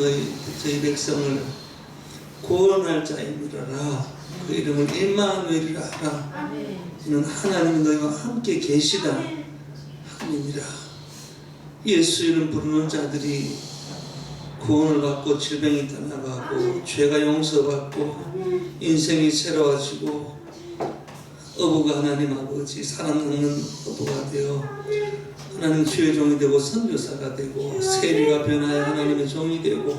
너희 저희 백성을 구원할 자이니라 그 이름을 임마누엘이라 하라 이는 하나님이 너희와 함께 계시다 함이니라. 예수 이름 부르는 자들이 구원을 받고 질병이 떠나가고 죄가 용서받고 인생이 새로워지고 어부가 하나님 아버지 살아남는 어부가 되어 하 나님 주의 종이 되고 선교사가 되고 세리가 변하여 하나님의 종이 되고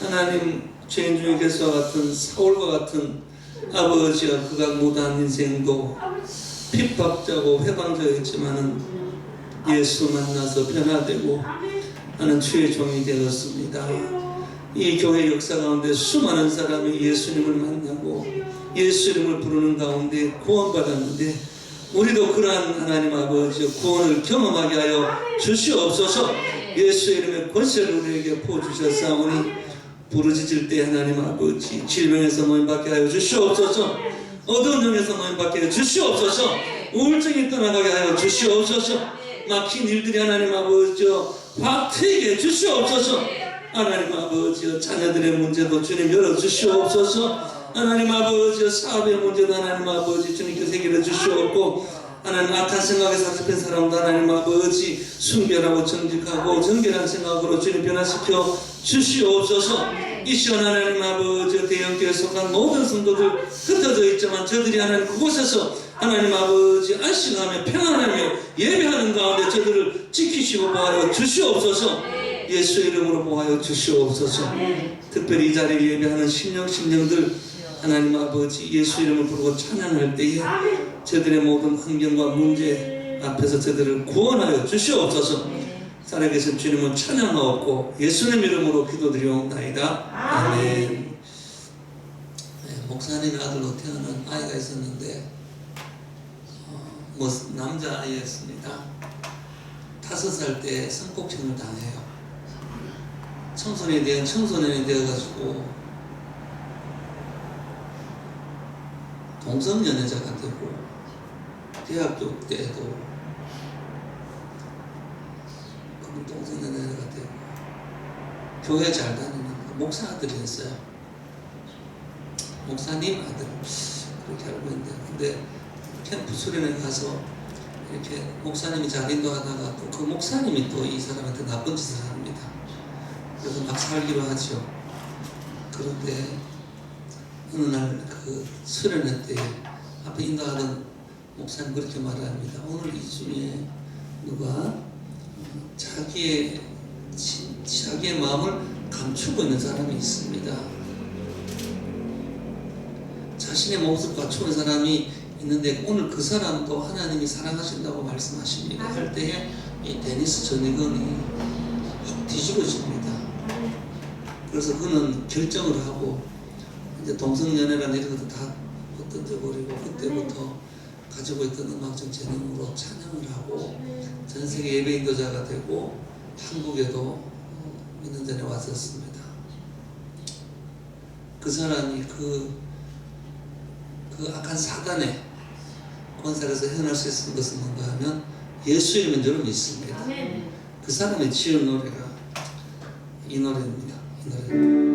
하나님 죄인 중에 개수와 같은 사울과 같은 아버지가 그가 못한 인생도 핍박자고 회방자였지만은 예수 만나서 변화되고 하는 주의 종이 되었습니다. 이 교회 역사 가운데 수많은 사람이 예수님을 만나고 예수 이름을 부르는 가운데 구원받았는데 우리도 그러한 하나님 아버지 구원을 경험하게 하여 주시옵소서. 예수 이름의 권세를 우리에게 부어주셨사오니 부르짖을 때 하나님 아버지 질병에서 노인받게 하여 주시옵소서. 어두운 영에서 노인받게 하여 주시옵소서. 우울증이 떠나가게 하여 주시옵소서. 막힌 일들이 하나님 아버지 확 트이게 해 주시옵소서. 하나님 아버지 자녀들의 문제도 주님 열어주시옵소서 하나님 아버지 사업의 문제도 하나님 아버지 주님께서 해결해 주시옵고 하나님 악한 생각에 사습한 사람도 하나님 아버지 순결하고 정직하고 정결한 생각으로 주님 변화시켜 주시옵소서. 이 시간 하나님 아버지 대형교회 속한 모든 성도들 흩어져 있지만 저들이 하나님 그곳에서 하나님 아버지 안식하며 평안하며 예배하는 가운데 저들을 지키시고 보하여 주시옵소서. 예수 이름으로 보하여 주시옵소서. 특별히 이 자리에 예배하는 신령 신령들 하나님 아버지 예수 이름을 부르고 찬양할 때에 저들의 모든 환경과 문제 앞에서 저들을 구원하여 주시옵소서. 살아계신 주님은 찬양하옵고 예수님 이름으로 기도드리옵나이다. 아멘. 네, 목사님 아들로 태어난 아이가 있었는데 어, 뭐 남자 아이였습니다. 다섯 살 때 성폭행을 당해요. 청소년에 대한 청소년이 되어가지고 동성연애자가 되고 대학교 때도 그 동성연애자가 되고 교회 잘 다니는 목사 아들이었어요. 목사님 아들 그렇게 알고 있는데 근데 캠프 수련회 가서 이렇게 목사님이 잘 인도하다가 또 그 목사님이 또 이 사람한테 나쁜 짓을 합니다. 그래서 막 살기로 하죠. 그런데 어느 날 그 수련회 때 앞에 인도하던 목사님 그렇게 말합니다. 오늘 이 중에 누가 자기의 지- 자기의 마음을 감추고 있는 사람이 있습니다. 자신의 모습 갖추는 사람이 있는데 오늘 그 사람도 하나님이 사랑하신다고 말씀하십니다. 할 때에 이 데니스 전이건이 확 뒤집어집니다. 그래서 그는 결정을 하고 이제 동성연애라는 이런 것도 다 던져버리고 그때부터 가지고 있던 음악적 재능으로 찬양을 하고 전 세계 예배 인도자가 되고 한국에도 몇년 전에 왔었습니다. 그 사람이 그, 그 악한 사단의 권세에서 헤어날 수 있는 것은 뭔가 하면 예수 이름인 줄을 믿습니다. 그 사람이 지은 노래가 이 노래입니다. 이 노래.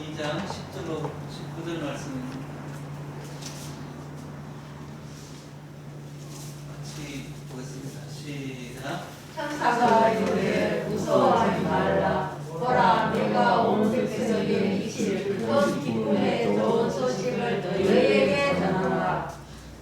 2장 10절로 19절 말씀입니다. 같이 보겠습니다. 시작. 천사가 이르되 무서워하지 말라 보라 내가 온 백성에게 이칠 큰 기쁨의 좋은 소식을 너희에게 전하라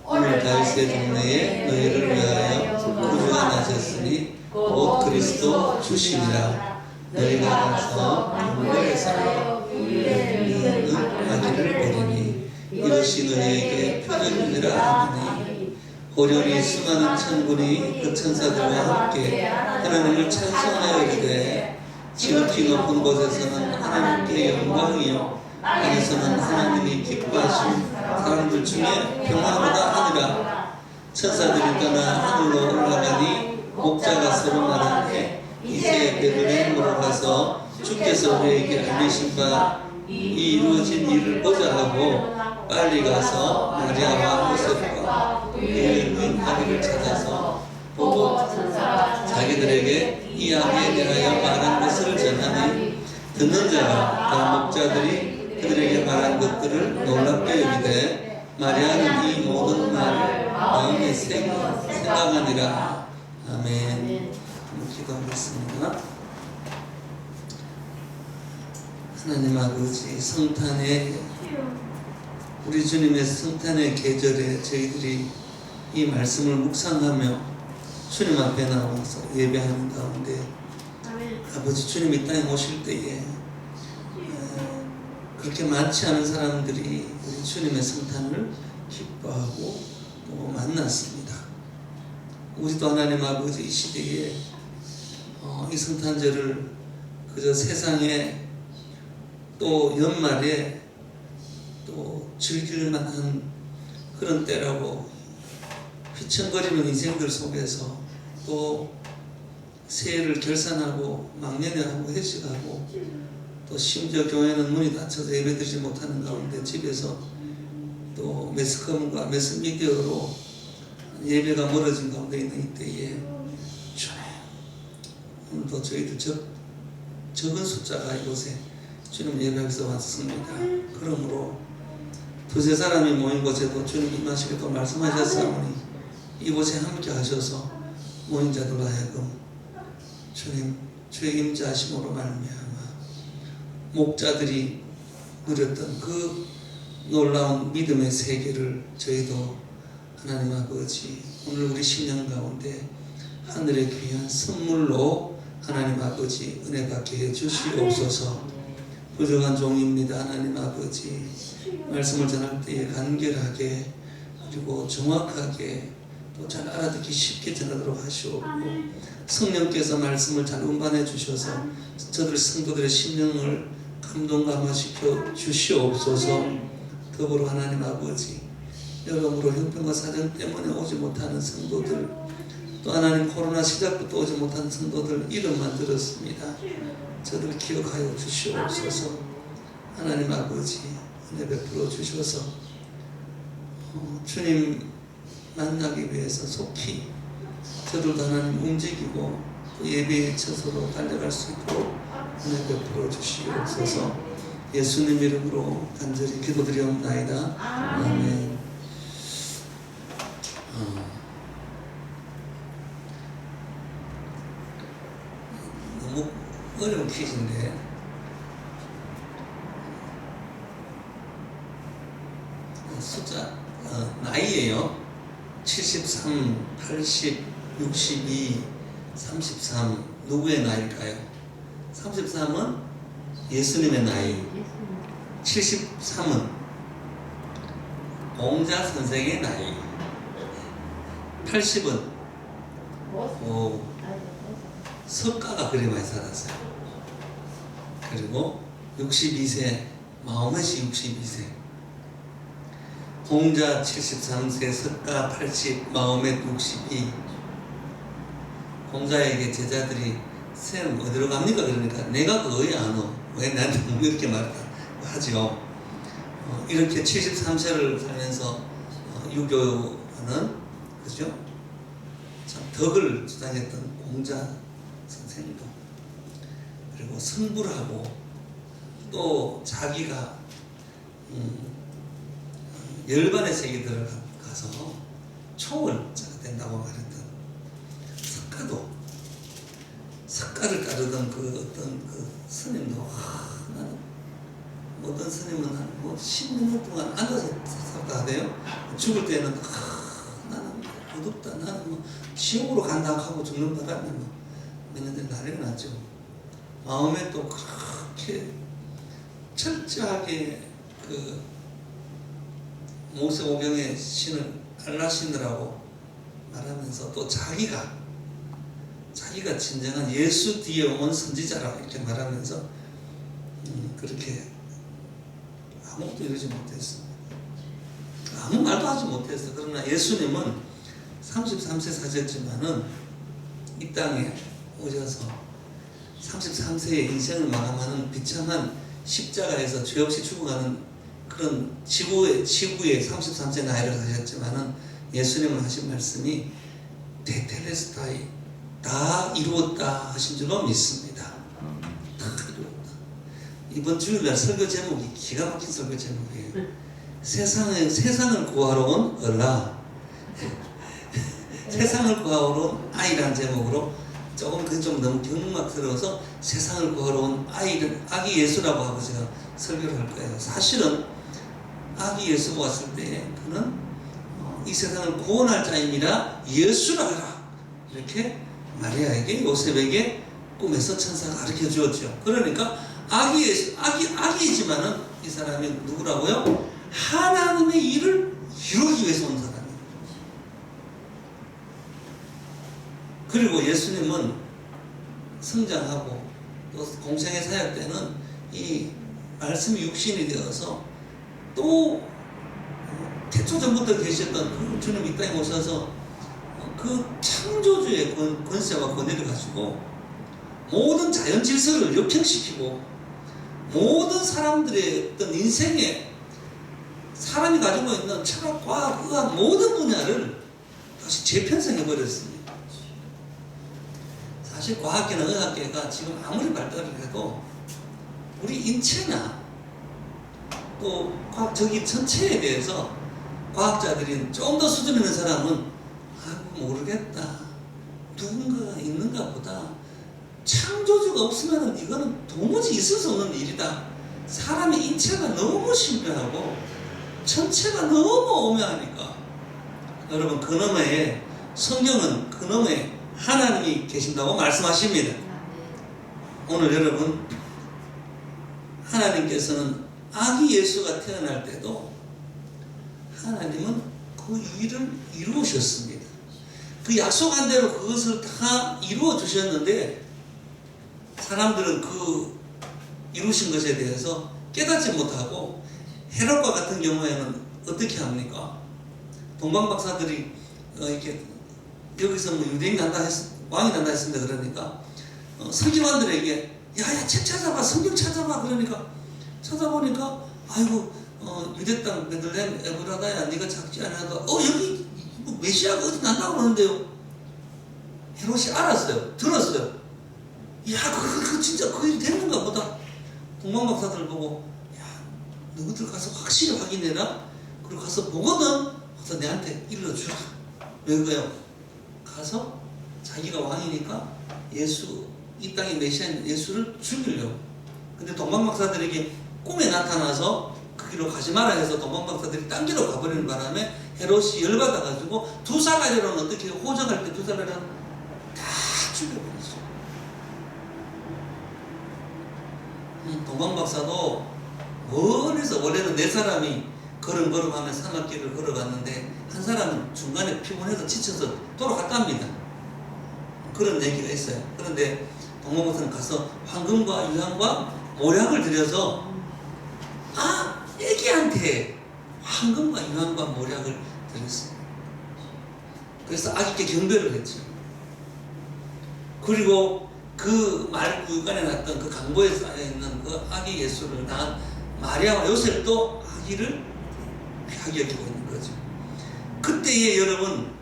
오늘 다윗의 동네에 너희를 위하여 구주가 나셨으니 곧 그리스도 주시니라 너희가 가서 만국에서 유대인의 아기를 보리니 이 것이 너희에게 표적이니라 하니 고려니 수많은 천군이 그 천사들과 함께 하나님을 찬송하여 이르되 지극히 높은 곳에서는 하나님께 영광이요 땅에서는 하나님이 기뻐하신 사람들 중에 평화보다 하니라. 천사들이 떠나 하늘로 올라가니 목자가 서로 말하되 이제 베들레헴으로 가서 주께서 우리에게 알리신 바 이 이루어진 일을 보자 하고 빨리 가서 마리아와 요셉과 그의 은 아기를 찾아서 보고 자기들에게 이야기에 대하여 말한 것을 전하니 듣는 자가 다 목자들이 그들에게 말한 것들을 놀랍게 여기되 마리아는 이 모든 말을 마음에 생각하니라. 아멘. 기도하겠습니다. 하나님 아버지 성탄의 우리 주님의 성탄의 계절에 저희들이 이 말씀을 묵상하며 주님 앞에 나와서 예배하는 가운데 아버지 주님이 땅에 오실 때에 어, 그렇게 많지 않은 사람들이 우리 주님의 성탄을 기뻐하고 또 만났습니다. 우리도 하나님 아버지 이 시대에 어, 이 성탄절을 그저 세상에 또 연말에 또 즐길 만한 그런 때라고 휘청거리는 인생들 속에서 또 새해를 결산하고 막년회하고 회식하고 또 심지어 교회는 문이 닫혀서 예배드리지 못하는 가운데 집에서 또 매스컴과 매스미디어로 예배가 멀어진 가운데 있는 이때에 오늘도 저희들 적, 적은 숫자가 이곳에 주님 예배에서 왔습니다. 그러므로 두세 사람이 모인 곳에도 주님 임하시게 또 말씀하셨사오니 이곳에 함께 하셔서 모인 자들 하여금 주님 주의 임자 하심으로 말미암아 목자들이 누렸던 그 놀라운 믿음의 세계를 저희도 하나님 아버지 오늘 우리 신년 가운데 하늘의 귀한 선물로 하나님 아버지 은혜 받게 해 주시옵소서 부족한 종입니다 하나님 아버지. 말씀을 전할 때에 간결하게 그리고 정확하게 또 잘 알아듣기 쉽게 전하도록 하시옵고 성령께서 말씀을 잘 운반해 주셔서 저들 성도들의 심령을 감동 감화시켜 주시옵소서. 더불어 하나님 아버지 여러모로 형편과 사정 때문에 오지 못하는 성도들 또 하나님 코로나 시작부터 오지 못하는 성도들 이름만 들었습니다. 저들 기억하여 주시옵소서. 하나님 아버지 은혜 베풀어 주셔서 어, 주님 만나기 위해서 속히 저들도 하나님 움직이고 또 예배의 처소로 달려갈 수 있도록 은혜 베풀어 주시옵소서. 예수님 이름으로 간절히 기도드리옵나이다. 아멘. 어, 너무 어려운 퀴즈인데. 숫자 어, 나이예요. 73, 80, 62, 33 누구의 나이일까요? 33은 예수님의 나이. 73은 공자 선생의 나이. 80은 오, 석가가 그리 많이 살았어요. 그리고 62세 마호멧이 62세 공자 73세 석가 80 마호멧 62 공자에게 제자들이 쌤 어디로 갑니까? 그러니까 내가 그거에 안 오. 왜 나한테 뭐 이렇게 말했다 하죠. 어, 이렇게 73세를 살면서 어, 유교는 그죠? 참 덕을 주장했던 공자 선생도 그리고 승부하고 또 자기가 음, 열반의 세계 들어가서 초월자가 된다고 말했던 석가도 석가를 따르던 그 어떤 그 스님도 아, 나는 어떤 스님은 한뭐 10년 동안 앉아서 살다 하대요. 죽을 때는 아, 나는 어둡다. 나는 뭐 지옥으로 간다 하고 죽는 바람에 뭐 몇 년들 난리가 났죠. 마음에 또 그렇게 철저하게 그 모세오경의 신을 알라신이라고 말하면서 또 자기가 자기가 진정한 예수 뒤에 온 선지자라고 이렇게 말하면서 음, 그렇게 아무것도 이루지 못했어. 아무 말도 하지 못했어. 그러나 예수님은 33세 사셨지만은 이 땅에 오셔서 33세의 인생을 마감하는 비참한 십자가에서 죄 없이 죽어가는 그런 지구의 지구의 33세 나이를 사셨지만은 예수님은 하신 말씀이 테텔레스타이 다 이루었다 하신 줄로 믿습니다. 다 이루었다. 이번 주일날 설교 제목이 기가 막힌 설교 제목이에요. 세상을 세상을 구하러 온 얼라. 세상을 구하러 온 아이란 제목으로 조금 그좀 너무 경막스러워서 세상을 구하러 온 아이를 아기 예수라고 하고 제가 설교를 할 거예요. 사실은 아기 예수가 왔을 때 그는 어, 이 세상을 구원할 자임이라 예수라 하라 이렇게 마리아에게 요셉에게 꿈에서 천사가 가르쳐 주었죠. 그러니까 아기 예수 아기 아기이지만은 이 사람이 누구라고요? 하나님의 일을 이루기 위해서 온 사람이에요. 그리고 예수님은 성장하고 또 공생의 사역 때는 이 말씀이 육신이 되어서 또 태초 전부터 계셨던 그 주님 이 땅에 오셔서 그 창조주의 권, 권세와 권위를 가지고 모든 자연 질서를 역행시키고 모든 사람들의 어떤 인생에 사람이 가지고 있는 철학, 과학, 의학 모든 분야를 다시 재편성해 버렸습니다. 사실 과학계나 의학계가 지금 아무리 발달을 해도 우리 인체나 또 과학 저기 전체에 대해서 과학자들이 좀 더 수준 있는 사람은 아 모르겠다. 누군가가 있는가 보다. 창조주가 없으면 이거는 도무지 있을 수 없는 일이다. 사람의 인체가 너무 신비하고 전체가 너무 오묘하니까. 여러분 그놈의 성경은 그놈의 하나님이 계신다고 말씀하십니다 오늘 여러분 하나님께서는 아기 예수가 태어날 때도 하나님은 그 일을 이루셨습니다. 그 약속한 대로 그것을 다 이루어 주셨는데 사람들은 그 이루신 것에 대해서 깨닫지 못하고 헤롯과 같은 경우에는 어떻게 합니까? 동방 박사들이 어, 이렇게 여기서 뭐 유대인 난다 했, 왕이 난다 했습니다. 그러니까 어, 서기관들에게 야야 책 찾아봐 성경 찾아봐. 그러니까 찾아보니까 아이고 어, 유대 땅 베들레헴 에브라다야 네가 작지 않아도 어 여기 뭐 메시아가 어디 난다고 그러는데요? 헤롯이 알았어요. 들었어요. 야 그거, 그거 진짜 그 일이 됐는가 보다. 동방박사들 보고 야 너희들 가서 확실히 확인해라. 그리고 가서 보거든. 가서 내한테 일러주라. 왜 그래요 가서 자기가 왕이니까 예수 이 땅의 메시아인 예수를 죽이려고 근데 동방박사들에게 꿈에 나타나서 그 길로 가지 마라 해서 동방박사들이 딴 길로 가버리는 바람에 헤롯이 열받아가지고 두 사가리로는 어떻게 호적할 때 두 사가리는 다 죽여버렸어요. 음, 동방박사도 멀리서 원래는 네 사람이 걸음걸음하며 산악길을 걸어갔는데 중간에 피곤해서 지쳐서 돌아갔답니다. 그런 얘기가 있어요. 그런데 동방박사는 가서 황금과 유황과 모략을 들여서 아 애기한테 황금과 유황과 모략을 드렸습니다. 그래서 아기께 경배를 했죠. 그리고 그 말구간에 났던 그 강보에 쌓여 있는 그 아기 예수를 낳은 마리아와 요셉도 아기를 귀하게 여기고 있는. 그때에 여러분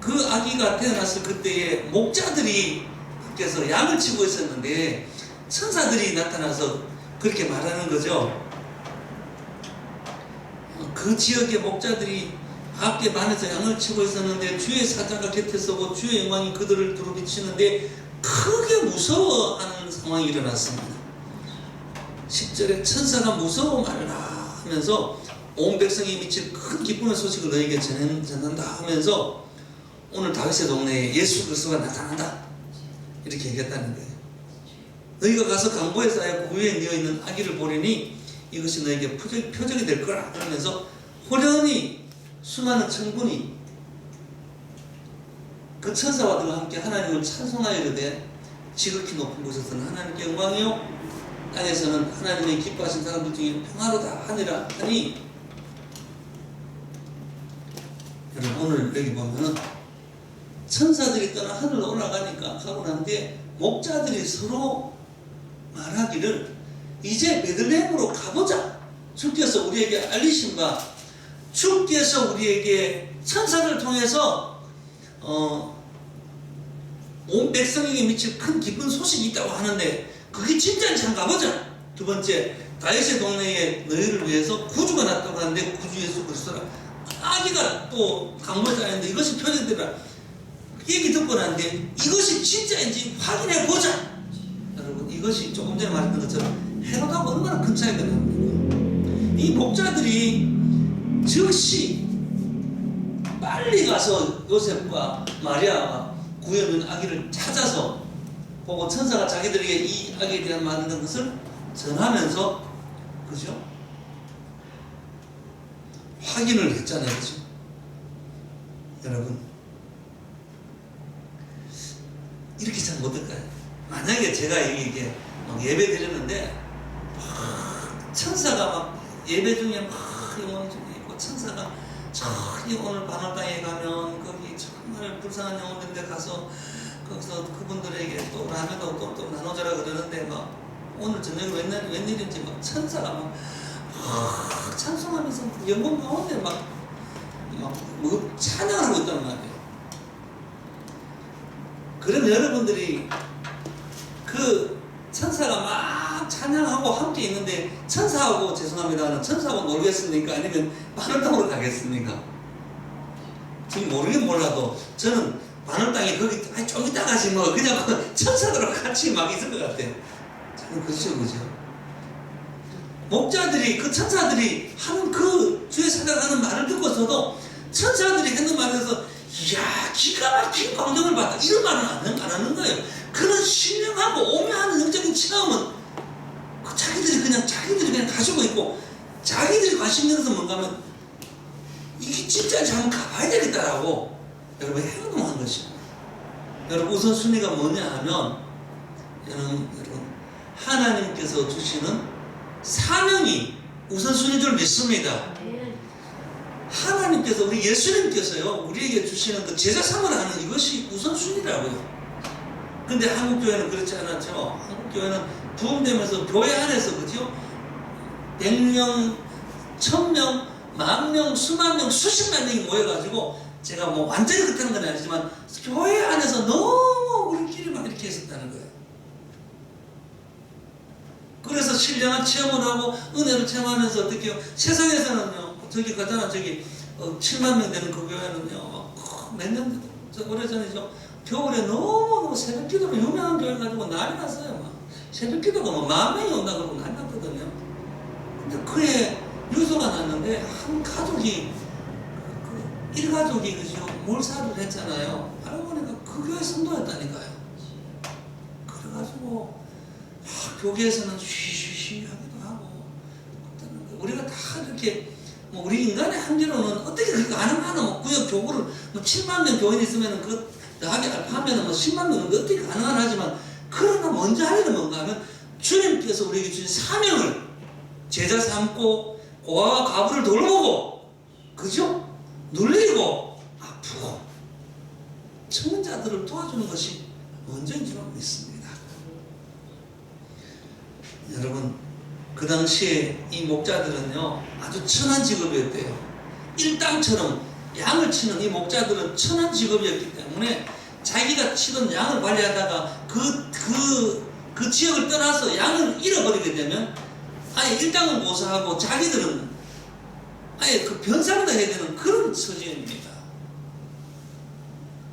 그 아기가 태어났을 그때에 목자들이 밖에서 양을 치고 있었는데 천사들이 나타나서 그렇게 말하는 거죠. 그 지역의 목자들이 밖에 반에서 양을 치고 있었는데 주의 사자가 곁에 서 고 주의 영광이 그들을 두루 비치는데 크게 무서워하는 상황이 일어났습니다. 10절에 천사가 무서워 말라 하면서 온 백성이 미칠 큰 기쁨의 소식을 너에게 전한- 전한다 하면서 오늘 다윗의 동네에 예수 그리스도가 나타난다 이렇게 얘기했다는 거예요. 너희가 가서 강보에 쌓여 그 위에 뉘어 있는 아기를 보리니 이것이 너에게 표적, 표적이 될 거라 그러면서 호련히 수많은 천군이 그 천사와들과 함께 하나님을 찬송하여 이르되 지극히 높은 곳에서는 하나님께 영광이요 땅에서는 하나님의 기뻐하신 사람들 중에 평화로다 하니라 하니 여러분 오늘 여기 보면은 천사들이 떠나 하늘로 올라가니까 가고 난 뒤에 목자들이 서로 말하기를 이제 베들레헴으로 가보자. 주께서 우리에게 알리신 바 주께서 우리에게 천사를 통해서 어, 온 백성에게 미칠 큰 기쁜 소식이 있다고 하는데 그게 진짜인지 한번 가보자. 두 번째 다윗의 동네에 너희를 위해서 구주가 났다고 하는데 구주 예수 그리스도라 아기가 또 강물에 쌓였는데 이것이 표현되더라 얘기 듣고 난데 이것이 진짜인지 확인해 보자. 여러분 이것이 조금 전에 말했던 것처럼 헤로다고 얼마나 큰 차이가 납니까 이 목자들이 즉시 빨리 가서 요셉과 마리아가 구해놓은 아기를 찾아서 보고 천사가 자기들에게 이 아기에 대한 많은 것을 전하면서 그죠? 확인을 했잖아요, 그죠? 여러분 이렇게 참 어떨까요? 만약에 제가 이게 막 예배 드렸는데 막 천사가 막 예배 중에 막 영혼 중에 있고 천사가 저기 오늘 반월당에 가면 거기 정말 불쌍한 영혼들인데 가서 거기서 그분들에게 또 라면도 또, 또 나눠줘라 그러는데 막 오늘 저녁에 웬일, 웬일인지 막 천사가 막, 막 찬송하면서 영혼 가운데 막, 막 뭐 찬양을 하고 있단 말이에요. 그럼 여러분들이 그 천사가 막 찬양하고 함께 있는데 천사하고 죄송합니다. 천사하고 놀겠습니까? 아니면 바늘 땅으로 가겠습니까? 지금 모르긴 몰라도 저는 바늘 땅에 거기 아니, 좀 이따 가지 뭐 그냥 그 천사들하고 같이 막 있을 것 같아요. 저는 그렇죠, 그죠? 목자들이 그 천사들이 하는 그 주의 사자가 하는 말을 듣고서도 천사들이 하는 말에서 이야 기가 막힌 광경을 봤다. 이런 말은 안, 안 하는 거예요. 그런 신령하고 오묘한 영적인 체험은 그 자기들이 그냥 자기들이 그냥 가지고 있고 자기들이 관심 있는 것은 뭔가 하면 이게 진짜인지 한번 가봐야 되겠다라고 여러분 행동한 것입니다. 여러분 우선순위가 뭐냐 하면 여러분 하나님께서 주시는 사명이 우선순위인 줄 믿습니다 하나님께서 우리 예수님께서요 우리에게 주시는 그 제자 삼을 하는 이것이 우선순위라고요. 근데 한국 교회는 그렇지 않았죠. 한국 교회는 부흥되면서 교회 안에서 그죠? 100명, 1000명, 만 명, 수만 명, 수십만 명이 모여가지고 제가 뭐 완전히 그렇다는 건 아니지만 교회 안에서 너무 우리끼리 막 이렇게 했었다는 거예요. 그래서 신령한 체험을 하고 은혜를 체험하면서 어떻게 해요? 세상에서는요 저기 가잖아 저기 어, 7만 명 되는 그 교회는요 몇년 오래전이죠 겨울에 너무너무 새벽 기도로 유명한 교회 가지고 난리 났어요 막. 새벽 기도가 뭐만 명이 온다 그러고 난리 났거든요. 근데 그에 유서가 났는데 한 가족이 그 일가족이 그죠? 몰사를 했잖아요. 알고 보니까 그 교회 성도였다니까요. 그래가지고 아, 교계에서는 쉬쉬쉬 하기도 하고 우리가 다 이렇게 뭐 우리 인간의 한계로는 어떻게 그렇게 가능하나 뭐 구역 교구를 뭐 7만 명 교인 있으면은 그 나하게 알파하면은 뭐 10만 명은 어떻게 가능하나 하지만 그러나 먼저 할 일은 뭔가 하면 주님께서 우리에게 주신 사명을 제자 삼고 고아와 과부를 돌보고 그죠? 눌리고 아프고 청은 자들을 도와주는 것이 먼저인 줄 믿습니다. 여러분 그 당시에 이 목자들은요 아주 천한 직업이었대요 일당처럼 양을 치는 이 목자들은 천한 직업이었기 때문에 자기가 치던 양을 관리하다가 그, 그, 그 지역을 떠나서 양을 잃어버리게 되면 아예 일당은 고사하고 자기들은 아예 그 변상도 해야 되는 그런 처지입니다.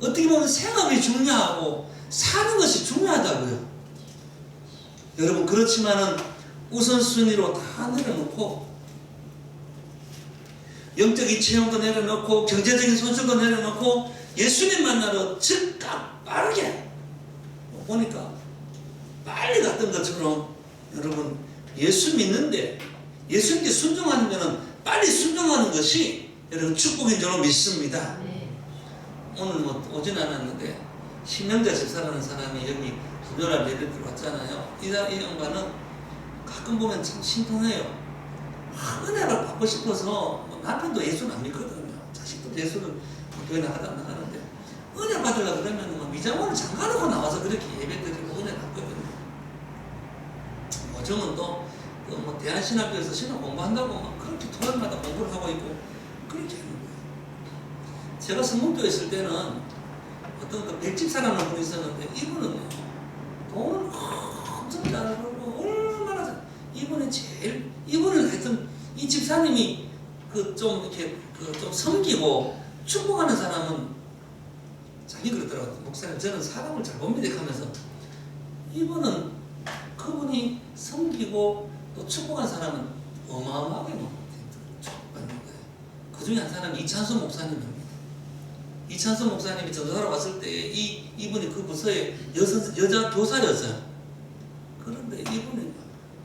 어떻게 보면 생업이 중요하고 사는 것이 중요하다고요. 여러분 그렇지만은 우선순위로 다 내려놓고 영적인 체험도 내려놓고 경제적인 손실도 내려놓고 예수님 만나러 즉각 빠르게 보니까 빨리 갔던 것처럼 여러분 예수 믿는데 예수님께 순종하는 빨리 순종하는 것이 여러분 축복인 줄로 믿습니다. 오늘 뭐 오진 않았는데 신명자 집사라는 사람이 여기 분열한 예를 들어왔잖아요. 이, 사- 이 양반은 가끔 보면 참 신통해요. 아, 은혜를 받고 싶어서 뭐 남편도 예수는 안 믿거든요. 자식도 예수를 교회 나가다 나가는데 은혜 받으려고 그러면 뭐 미장원을 잠가놓고 나와서 그렇게 예배 드리고 은혜 받거든요. 어정은 또뭐 대한신학교에서 신학 공부한다고 막 그렇게 토요일마다 공부를 하고 있고 그렇게 하는 거예요. 제가 성공교에 있을 때는 어떤 그 백집사라는 분이 있었는데 이분은 엄청 잘 벌고 얼마나 잘 이분이 제일 이분을 하여튼 이 집사님이 그 좀 이렇게 그 좀 섬기고 축복하는 사람은 자기 그러더라고요 목사님 저는 사람을 잘 봅니다 하면서 이분은 그분이 섬기고 또 축복한 사람은 어마어마하게 뭐 축복받는 거예요 그 중에 한 사람이 이찬수 목사님입니다 이찬수 목사님이 전도사로 왔을 때 이 이분이 그 부서에 여성 여자 교사였어요. 그런데 이분이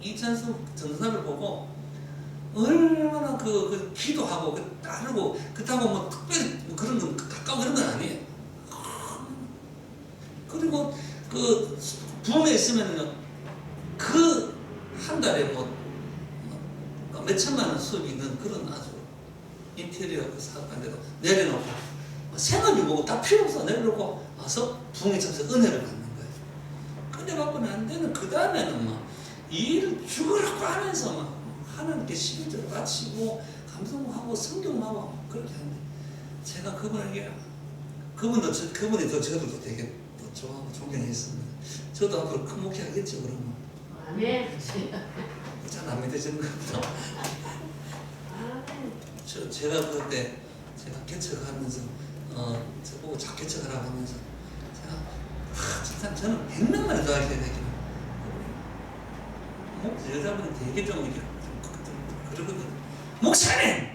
이찬수 전도사를 보고 얼마나 그, 그 기도하고 그 따르고 그렇다고 뭐 특별히 뭐 그런 건 가까운 그런 건 아니에요. 그리고 그 부흥에 있으면요 그 한 달에 뭐 몇 천만 원 수입이 있는 그런 아주 인테리어 그 사업한데도 내려놓고 생업이 뭐고 다 필요 없어 내려놓고 와서 부흥에 참석 은혜를 받는 거예요. 근데 받고는 안 되는 그 다음에는 막 일을 죽으라고 하면서 막 하나님께 시민들을 바치고 감성하고 성경하고 그렇게 하는데 제가 그분에게 그분도 저, 그분이 더 저도 되게 더 좋아하고 존경했습니다. 저도 앞으로 큰 목회하겠죠 그러면 아멘. 잘안 믿어지는 것보다 저, 제가 그때 제가 개척하면서 어, 저보고 자 개척하라고 하면서 제가 하, 진짜 저는 백명만에 더 하셔야 되기는 목 여자분이 되게 좀 이렇게 좀 그- 좀 그러거든 목사님!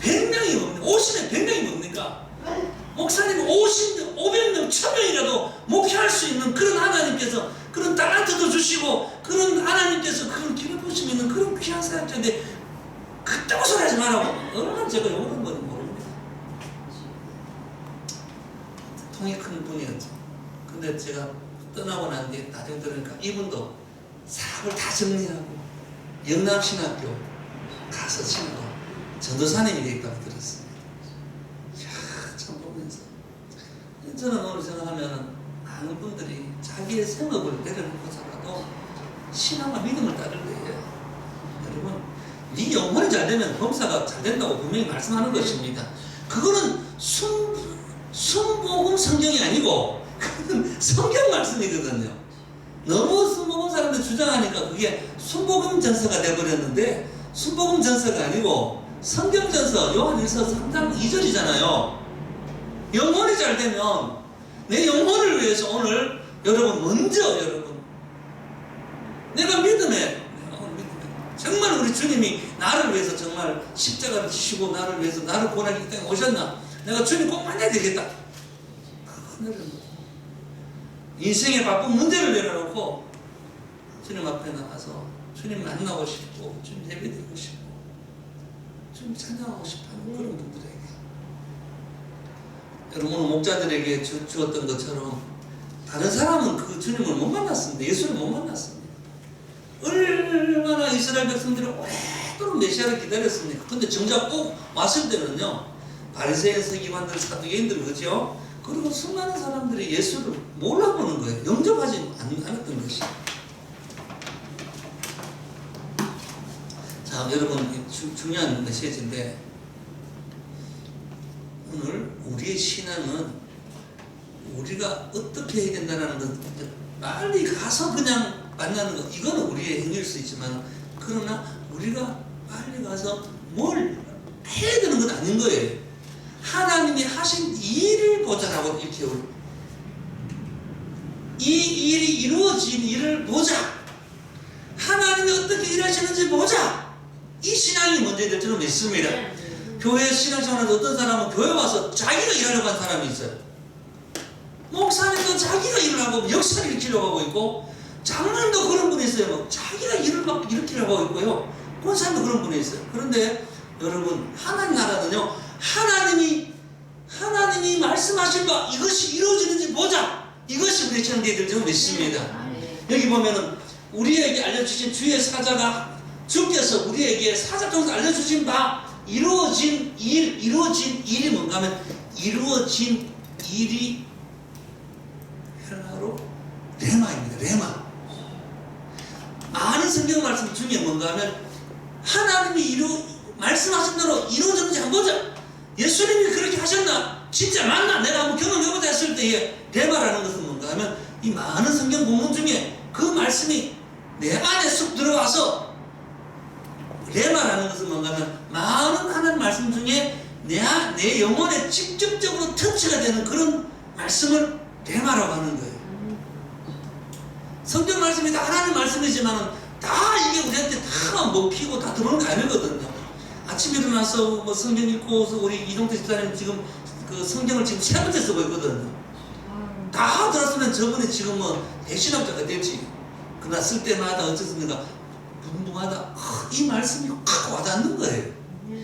백 명이 뭡니까? 오시면 백 명이 뭡니까? 목사님 50명, 500명, 1000명이라도 목회할 수 있는 그런 하나님께서 그런 달란트도 주시고 그런 하나님께서 그런 부심 있는 그런 귀한 사역자인데 그따구 소리 하지 말라고. 얼마나 제가 욕을 한 건지 모릅니다 통이 큰 분이었죠. 근데 제가 떠나고 난 뒤에 나중에 들으니까 이분도 사업을 다 정리하고 영남신학교 가서 친구 전도사님이 되겠다고 들었습니다. 이야 참 보면서. 저는 오늘 생각하면 많은 분들이 자기의 생업을 내려놓고서라도 신앙과 믿음을 따를 때에 여러분 네 영혼이 잘 되면 범사가 잘 된다고 분명히 말씀하는 것입니다. 그거는 순, 순복음 성경이 아니고 그건 성경 말씀이거든요. 너무 순복음 사람들 주장하니까 그게 순복음 전서가 돼버렸는데 순복음 전서가 아니고 성경 전서 요한일서 3장 2절이잖아요. 영혼이 잘 되면 내 영혼을 위해서 오늘 여러분 먼저 여러분 내가 믿음에 정말 우리 주님이 나를 위해서 정말 십자가를 지시고 나를 위해서 나를 구원하기 이 땅에 오셨나 내가 주님 꼭 만나야 되겠다 인생의 바쁜 문제를 내려놓고 주님 앞에 나가서 주님 만나고 싶고 주님 예배드리고 싶고 주님 찬양하고 싶어하는 그런 분들에게 여러분 목자들에게 주, 주었던 것처럼 다른 사람은 그 주님을 못 만났습니다. 예수를 못 만났습니다. 얼마나 이스라엘 백성들이 오랫도록 메시아를 기다렸습니까? 근데 정작 꼭 왔을 때는요 바리새인 서기관들 사두개인들 그죠? 그리고 수많은 사람들이 예수를 몰라보는 거예요. 영접하지 않- 않았던 것이. 자 여러분 이 주- 중요한 메시지인데 우리의 신앙은 우리가 어떻게 해야 된다는 것 빨리 가서 그냥 만나는 것 이거는 우리의 행위일 수 있지만 그러나 우리가 빨리 가서 뭘 해야 되는 건 아닌 거예요. 하나님이 하신 일을 보자라고 이렇게 이 일이 이루어진 일을 보자. 하나님이 어떻게 일하시는지 보자. 이 신앙이 먼저야 될 줄은 믿습니다. 교회 신앙생활에서 어떤 사람은 교회 와서 자기가 일하려고 한 사람이 있어요. 목사님도 자기가 일을 하고 역사를 일으키려고 하고 있고 장로님도 그런 분이 있어요. 뭐 자기가 일을 막 일으키려고 하고 있고요. 권사님도 그런 분이 있어요. 그런데 여러분 하나님 나라는요. 하나님이 하나님이 말씀하신 바 이것이 이루어지는지 보자. 이것이 우리 신앙대들 좀 믿습니다. 여기 보면은 우리에게 알려주신 주의 사자가 주께서 우리에게 사자 통해서 알려주신 바 이루어진 일, 이루어진 일이 뭔가 하면 이루어진 일이 헬라로 레마입니다. 레마. 많은 성경 말씀 중에 뭔가 하면 하나님이 이루 말씀하신 대로 이루어졌는지 한번 보자. 예수님이 그렇게 하셨나? 진짜 맞나? 내가 한번 경험해보자 했을 때에 레마라는 것은 뭔가 하면 이 많은 성경 본문 중에 그 말씀이 내 안에 쑥 들어와서 레마라는 것은 뭔가 하면 많은 하나님 말씀 중에 내, 안- 내 영혼에 직접적으로 터치가 되는 그런 말씀을 레마라고 하는 거예요. 성경 말씀이 다 하나님 말씀이지만 다 이게 우리한테 다 먹히고 다 들어오는 거 아니거든요. 아침에 일어나서 뭐 성경 읽고 우리 이동태 집사님 지금 그 성경을 지금 세 번째 쓰고 있거든요. 다 들었으면 저번에 지금 뭐 대신학자가 됐지. 그러나 쓸 때마다 어쨌습니까? 분분하다. 아, 이 말씀이 확 와닿는 거예요.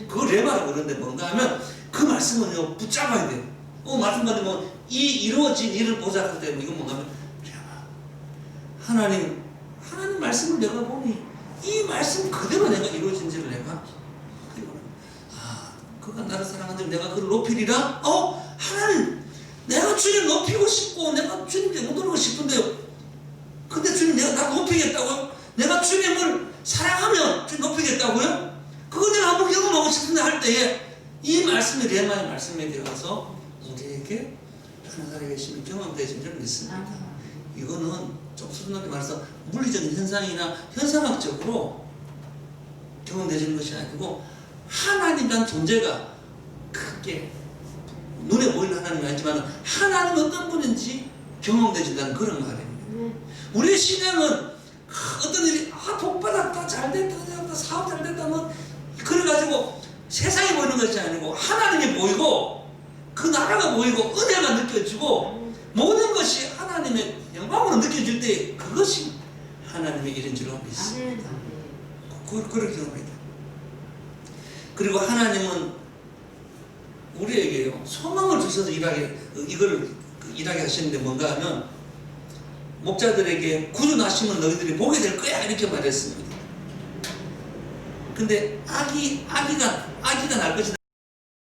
그걸 레바라고 그러는데 뭔가 하면 그 말씀은요 붙잡아야 돼요. 어, 말씀 받으면 이 이루어진 일을 보자 할때 이건 뭔가 하면 레바. 하나님, 하나님 말씀을 내가 보니 이 말씀 그대로 내가 이루어진 지를 내가 그리고 아, 그가 나를 사랑하는데 내가 그를 높이리라? 어, 하나님, 내가 주님 높이고 싶고 내가 주님 께 못오르고 싶은데요. 근데 주님 내가 나 높이겠다고요? 내가 주님을 사랑하면 주님 높이겠다고요? 그거 내가 한번 경험하고 싶은데 할 때에 이 말씀이 레마의 말씀이 되어서 우리에게 하나님의 계심이 경험되신 줄 믿습니다. 이거는 좀 수준하게 말해서 물리적인 현상이나 현상학적으로 경험되시는 것이 아니고 하나님이란 존재가 크게 눈에 보이는 하나님이 아니지만 하나님 어떤 분인지 경험되진다는 그런 말입니다. 우리의 신앙은 어떤 일이 아 복받았다 잘 됐다 됐다 사업 잘 됐다 뭐 그래가지고 세상이 보이는 것이 아니고 하나님이 보이고 그 나라가 보이고 은혜가 느껴지고 모든 것이 하나님의 영광으로 느껴질 때 그것이 하나님의 일인 줄로 믿습니다. 그, 그렇게 생각합니다. 그리고 하나님은 우리에게요 소망을 주셔서 일하게 이걸 일하게 하시는데 뭔가 하면 목자들에게 구주 나시면 너희들이 보게 될 거야 이렇게 말했습니다. 근데 아기 아기가 아기가 날 것이다.